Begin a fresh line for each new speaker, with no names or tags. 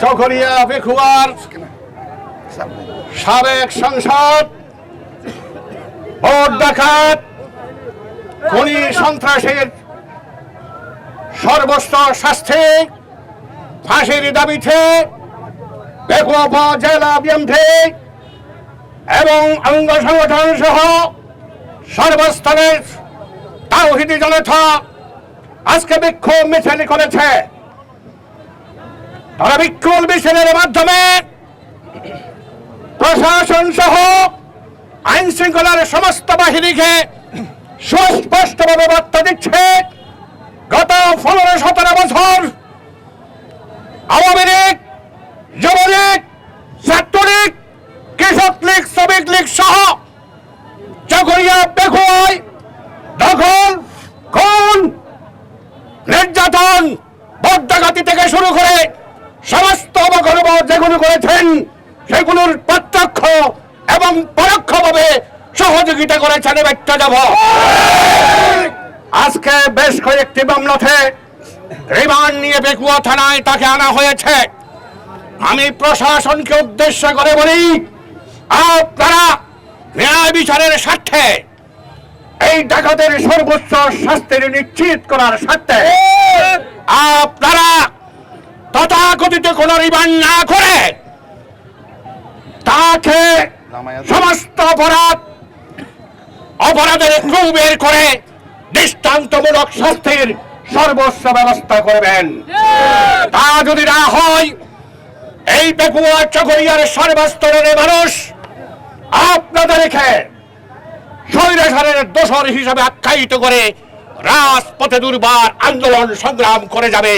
চকরিয়া পেখুয়ার সাবেক সংসদ, ভোট ডাকাত খনি সন্ত্রাসের সর্বোচ্চ শাস্তি, ফাঁসির দাবিতে পেকুয়া উপজেলা বিএমপি এবং অঙ্গ সংগঠন সহ সর্বস্তরের তাওহিদি জনতা আজকে বিক্ষোভ মিছিল করেছে। তারা বিক্ষোভ মিছিলের মাধ্যমে প্রশাসন সহ আইন শৃঙ্খলার সমস্ত বাহিনীকে সুস্পষ্টভাবে বার্তা দিচ্ছে, গত পনেরো সতেরো বছর আওয়ামী লীগ, যুবলীগ, ছাত্রলীগ, কৃষক লীগ, শ্রমিক লীগ সহ চকরিয়া বেকুয়ায় দখল, খুন, নির্যাতন বদ্যাঘাতি থেকে শুরু করে সমস্ত অবগণব যেগুলো করেছেন, সেগুলোর প্রত্যক্ষ এবং পরোক্ষভাবে সহযোগিতা করেছেন ব্যক্ত যাব আজকে বেশ কয়েকটি মামলাতে রিমান্ড নিয়ে বেকুয়া থানায় তাকে আনা হয়েছে। আমি প্রশাসনকে উদ্দেশ্য করে বলি, আপনারা ন্যায় বিচারের স্বার্থে এই ডাকাতের সর্বোচ্চ শাস্তির নিশ্চিত করার স্বার্থে আপনারা তথাকথিত কোন রিমান্ড না করে তাকে সমস্ত অপরাধ অপরাধের ক্রু বের করে দৃষ্টান্তমূলক শাস্তির সর্বোচ্চ ব্যবস্থা করবেন। তা যদি না হয় এই পেকুয়া চকরিয়ার সর্বস্তরের মানুষ আপনাদেরকে স্বৈরাচারের দোষর হিসাবে আখ্যায়িত করে রাজপথে দুর্বার আন্দোলন সংগ্রাম করে যাবে।